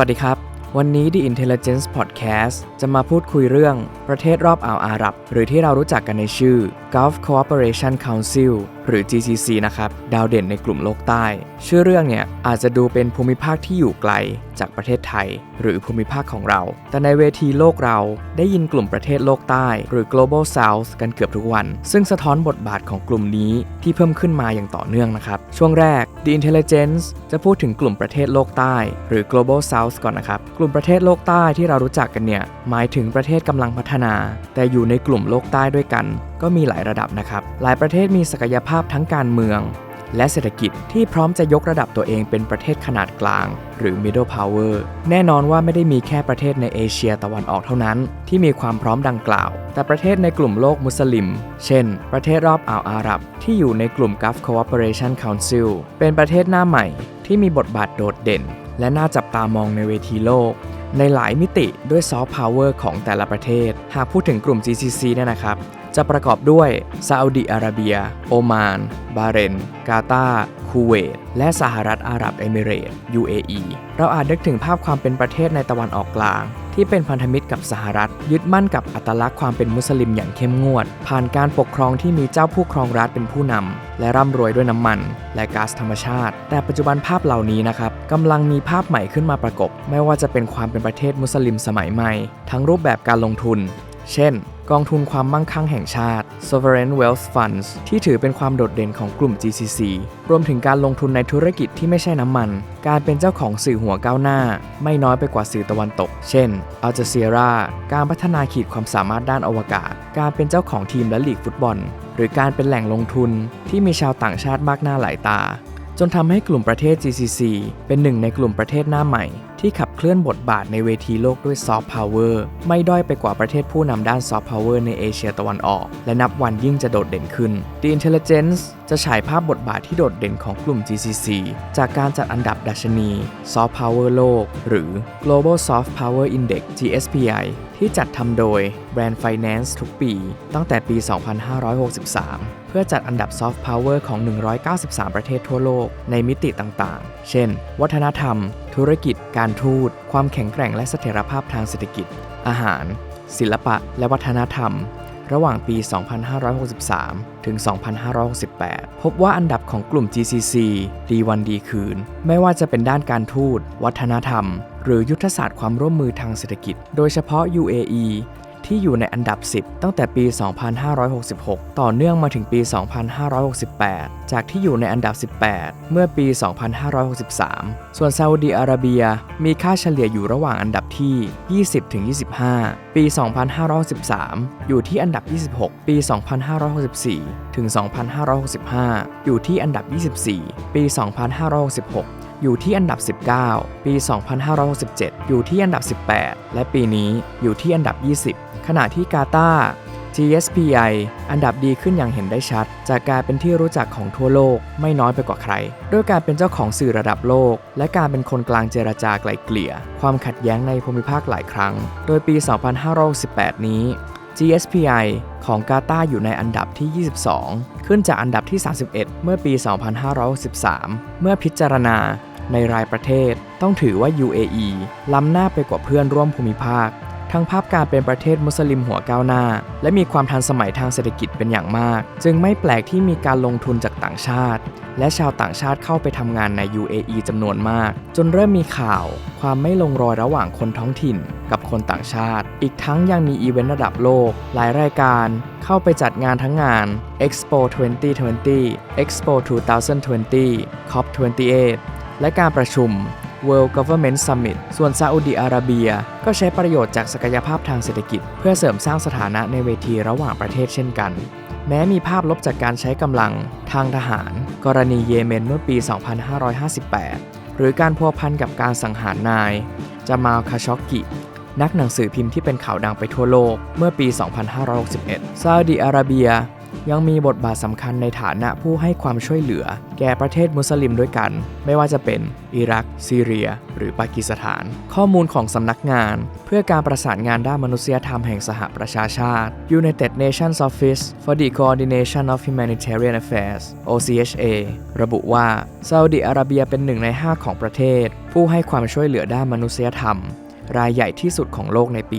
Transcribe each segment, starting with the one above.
วัสดีครับ วันนี้ The Intelligence Podcast จะมาพูดคุยเรื่องประเทศรอบอ่าวอาหรับ หรือที่เรารู้จักกันในชื่อ Gulf Cooperation Council หรือ GCC นะครับ ดาวเด่นในกลุ่มโลกใต้ ชื่อเรื่องเนี่ยอาจจะดูเป็นภูมิภาคที่อยู่ไกลจากประเทศไทย หรือภูมิภาคของเรา แต่ในเวทีโลกเราได้ยินกลุ่มประเทศโลกใต้ หรือ Global South กันเกือบทุกวัน ซึ่งสะท้อนบทบาทของกลุ่มนี้ที่เพิ่มขึ้นมาอย่างต่อเนื่องนะครับ ช่วงแรก The Intelligence จะพูดถึงกลุ่มประเทศโลกใต้ หรือ Global South ก่อนนะครับ กลุ่มประเทศโลกใต้ที่เรารู้จักกันเนี่ยหมายถึงประเทศกำลังพัฒนา แต่อยู่ในกลุ่มโลกใต้ด้วยกันก็มีหลายระดับนะครับ หลายประเทศมีศักยภาพทั้งการเมือง และเศรษฐกิจที่พร้อมจะยกระดับตัวเองเป็นประเทศขนาดกลาง หรือ middle power แน่นอนว่าไม่ได้มีแค่ประเทศในเอเชียตะวันออกเท่านั้น ที่มีความพร้อมดังกล่าว แต่ประเทศในกลุ่มโลกมุสลิม เช่น ประเทศรอบอ่าวอาหรับ ที่อยู่ในกลุ่ม Gulf Cooperation Council เป็นประเทศหน้าใหม่ ที่มีบทบาทโดดเด่น และน่าจับตามองในเวทีโลก ในหลายมิติด้วยซอฟต์พาวเวอร์ของแต่ละประเทศ หากพูดถึงกลุ่ม GCC เนี่ยนะครับ จะประกอบด้วยซาอุดีอาระเบีย โอมาน บาเรน กาตาร์คูเวต และสหรัฐอาหรับเอมิเรต UAE เราอาจนึกถึงภาพความเป็นประเทศในตะวันออกกลาง ที่เป็นพันธมิตรกับสหรัฐ ยึดมั่นกับอัตลักษณ์ความเป็นมุสลิมอย่างเข้มงวด ผ่านการปกครองที่มีเจ้าผู้ครองรัฐเป็นผู้นำและร่ำรวยด้วยน้ำมัน และก๊าซธรรมชาติ แต่ปัจจุบันภาพเหล่านี้นะครับกำลังมีภาพใหม่ขึ้นมาประกบ ไม่ว่าจะเป็นความเป็นประเทศมุสลิมสมัยใหม่ ทั้งรูปแบบการลงทุน เช่น กองทุนความมั่งคั่งแห่งชาติ Sovereign Wealth Funds ที่ถือเป็นความโดดเด่นของกลุ่ม GCC รวมถึงการลงทุนในธุรกิจที่ไม่ใช่น้ำมัน การเป็นเจ้าของสื่อหัวก้าวหน้า ไม่น้อยไปกว่าสื่อตะวันตก เช่น Al Jazeera การพัฒนาขีดความสามารถด้านอวกาศ การเป็นเจ้าของทีมและลีกฟุตบอล หรือการเป็นแหล่งลงทุนที่มีชาวต่างชาติมากหน้าหลายตาจนทำให้กลุ่มประเทศ GCC เป็นหนึ่งในกลุ่มประเทศหน้าใหม่ ที่ขับ เคลื่อนบทบาทในเวทีโลกด้วยซอฟต์พาวเวอร์ไม่ด้อยไปกว่าประเทศผู้นำด้านซอฟต์พาวเวอร์ในเอเชียตะวันออก และนับวันยิ่งจะโดดเด่นขึ้น The Intelligence จะฉายภาพบทบาทที่โดดเด่นของกลุ่ม GCC จากการจัดอันดับดัชนีซอฟต์พาวเวอร์โลก หรือ Global Soft Power Index GSPI ที่จัดทำโดย Brand Finance ทุกปี ตั้งแต่ปี 2563 เพื่อจัดอันดับซอฟต์พาวเวอร์ของ 193 ประเทศทั่วโลกในมิติต่างๆ เช่น วัฒนธรรม ธุรกิจ การทูต ความแข็งแกร่งและเสถียรภาพทางเศรษฐกิจ อาหาร ศิลปะ และวัฒนธรรม ระหว่างปี 2563 ถึง 2568 พบว่าอันดับของกลุ่ม GCC ดีวันดีคืน ไม่ว่าจะเป็นด้านการทูต วัฒนธรรม หรือยุทธศาสตร์ความร่วมมือทางเศรษฐกิจ โดยเฉพาะ UAE ที่อยู่ในอันดับ 10 ตั้งแต่ปี 2566 ต่อเนื่องมาถึงปี 2568 จากที่อยู่ในอันดับ 18 เมื่อปี 2563 ส่วนซาอุดีอาระเบียมีค่าเฉลี่ยอยู่ระหว่างอันดับที่ 20-25 ปี 2563อยู่ที่อันดับ 26 ปี 2564 ถึง 2565 อยู่ที่อันดับ 24 ปี 2566 อยู่ที่อันดับ 19 ปี 2567 อยู่ที่อันดับ 18 และปีนี้อยู่ที่อันดับ 20 ขณะที่กาตาร์ GSPI อันดับดีขึ้นอย่างเห็นได้ชัด จากการเป็นที่รู้จักของทั่วโลกไม่น้อยไปกว่าใคร ด้วยการเป็นเจ้าของสื่อระดับโลก และการเป็นคนกลางเจรจาไกลเกลี่ย ความขัดแย้งในภูมิภาคหลายครั้ง โดยปี 2518 นี้ GSPI ของกาตาอยู่ในอันดับที่ 22 ขึ้นจากอันดับที่ 31 เมื่อปี 2513เมื่อพิจารณาในรายประเทศ ต้องถือว่า UAE ล้ำหน้าไปกว่าเพื่อนร่วมภูมิภาค ทั้งภาพการเป็นประเทศมุสลิมหัวก้าวหน้า และมีความทันสมัยทางเศรษฐกิจเป็นอย่างมาก จึงไม่แปลกที่มีการลงทุนจากต่างชาติ และชาวต่างชาติเข้าไปทำงานใน UAE จำนวนมาก จนเริ่มมีข่าว ความไม่ลงรอยระหว่างคนท้องถิ่น กับคนต่างชาติ อีกทั้งยังมีอีเวนต์ระดับโลก หลายรายการเข้าไปจัดงานทั้งงาน Expo 2020 Expo 2020 COP 28 และการประชุม World Government Summit ส่วนซาอุดีอาระเบีย ก็ใช้ประโยชน์จากศักยภาพทางเศรษฐกิจ เพื่อเสริมสร้างสถานะในเวทีระหว่างประเทศเช่นกัน แม้มีภาพลบจากการใช้กำลังทางทหาร กรณีเยเมนเมื่อปี 2558 หรือการพัวพันกับการสังหารนายจามาลคาชอกกินักหนังสือพิมพ์ที่เป็นข่าวดังไปทั่วโลกเมื่อปี 2561 ซาอุดีอาระเบีย ยังมีบทบาทสำคัญในฐานะผู้ให้ความช่วยเหลือ แก่ประเทศมุสลิมด้วยกัน ไม่ว่าจะเป็นอิรัก ซีเรีย หรือปากีสถาน ข้อมูลของสำนักงาน เพื่อการประสานงานด้านมนุษยธรรมแห่งสหประชาชาติ United Nations Office for the Coordination of Humanitarian Affairs OCHA ระบุว่าซาอุดิอาระเบียเป็นหนึ่งใน 5 ของประเทศ ผู้ให้ความช่วยเหลือด้านมนุษยธรรม รายใหญ่ที่สุดของโลกในปี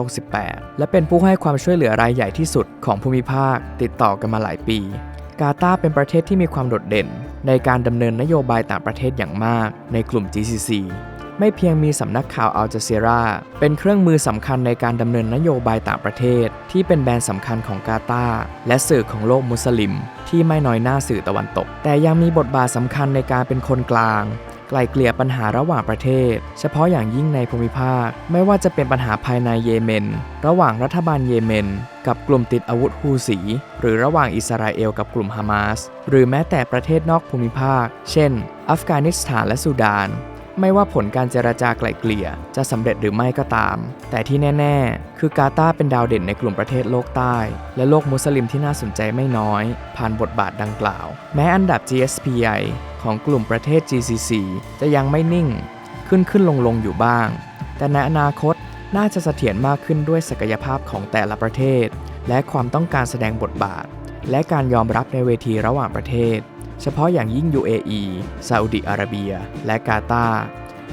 2568 และเป็นผู้ให้ความช่วยเหลือรายใหญ่ที่สุดของภูมิภาค ติดต่อกันมาหลายปี กาตาร์เป็นประเทศที่มีความโดดเด่น ในการดำเนินนโยบายต่างประเทศอย่างมากในกลุ่ม GCC ไม่เพียงมีสำนักข่าวอัลจ z ซีราเป็นเครื่องมือสำคัญในการดำเนินนโยบายต่างประเทศ ที่เป็นแบรนด์สำคัญของกาตาร์และสื่อของโลกมุสลิม ที่ไม่น้อยหน้าสื่อตะวันตก แต่ยังมีบทบาทสำคัญในการเป็นคนกลาง ไกลเกลี่ยปัญหาระหว่างประเทศ เฉพาะอย่างยิ่งในภูมิภาค ไม่ว่าจะเป็นปัญหาภายในเยเมน ระหว่างรัฐบาลเยเมน กับกลุ่มติดอาวุธฮูสี หรือระหว่างอิสราเอลกับกลุ่มฮามาส หรือแม้แต่ประเทศนอกภูมิภาค เช่น อัฟกานิสถานและสุดาน ไม่ว่าผลการเจรจาไกล่เกลี่ยจะสำเร็จหรือไม่ก็ตาม แต่ที่แน่ ๆ คือกาตาร์เป็นดาวเด่นในกลุ่มประเทศโลกใต้ และโลกมุสลิมที่น่าสนใจไม่น้อย ผ่านบทบาทดังกล่าว แม้อันดับ GSPI ของกลุ่มประเทศ GCC จะยังไม่นิ่ง ขึ้นขึ้นลงลงอยู่บ้าง แต่ในอนาคตน่าจะเสถียรมากขึ้นด้วยศักยภาพของแต่ละประเทศ และความต้องการแสดงบทบาท และการยอมรับในเวทีระหว่างประเทศ เฉพาะอย่างยิ่ง UAE ซาอุดิอาระเบีย และกาตาร์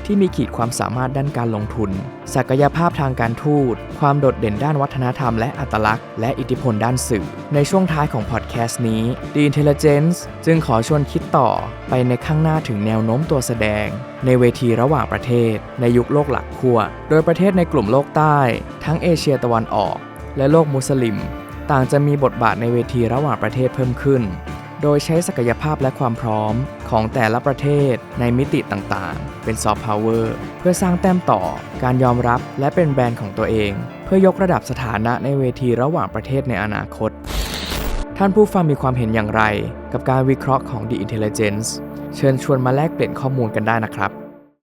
ที่มีขีดความสามารถด้านการลงทุน ศักยภาพทางการทูต ความโดดเด่นด้านวัฒนธรรมและอัตลักษณ์ และอิทธิพลด้านสื่อ ในช่วงท้ายของพอดแคสต์นี้ The Intelligence จึงขอชวนคิดต่อไปในข้างหน้าถึงแนวโน้มตัวแสดง ในเวทีระหว่างประเทศ ในยุคโลกหลักขั้ว โดยประเทศในกลุ่มโลกใต้ ทั้งเอเชียตะวันออก และโลกมุสลิม ต่างจะมีบทบาทในเวทีระหว่างประเทศเพิ่มขึ้น โดยใช้ศักยภาพและความพร้อมของแต่ละประเทศในมิติต่างๆ เป็นซอฟต์พาวเวอร์เพื่อสร้างแต้มต่อการยอมรับและเป็นแบรนด์ของตัวเอง เพื่อยกระดับสถานะในเวทีระหว่างประเทศในอนาคต ท่านผู้ฟังมีความเห็นอย่างไร กับการวิเคราะห์ของ The Intelligence เชิญชวนมาแลกเปลี่ยนข้อมูลกันได้นะครับ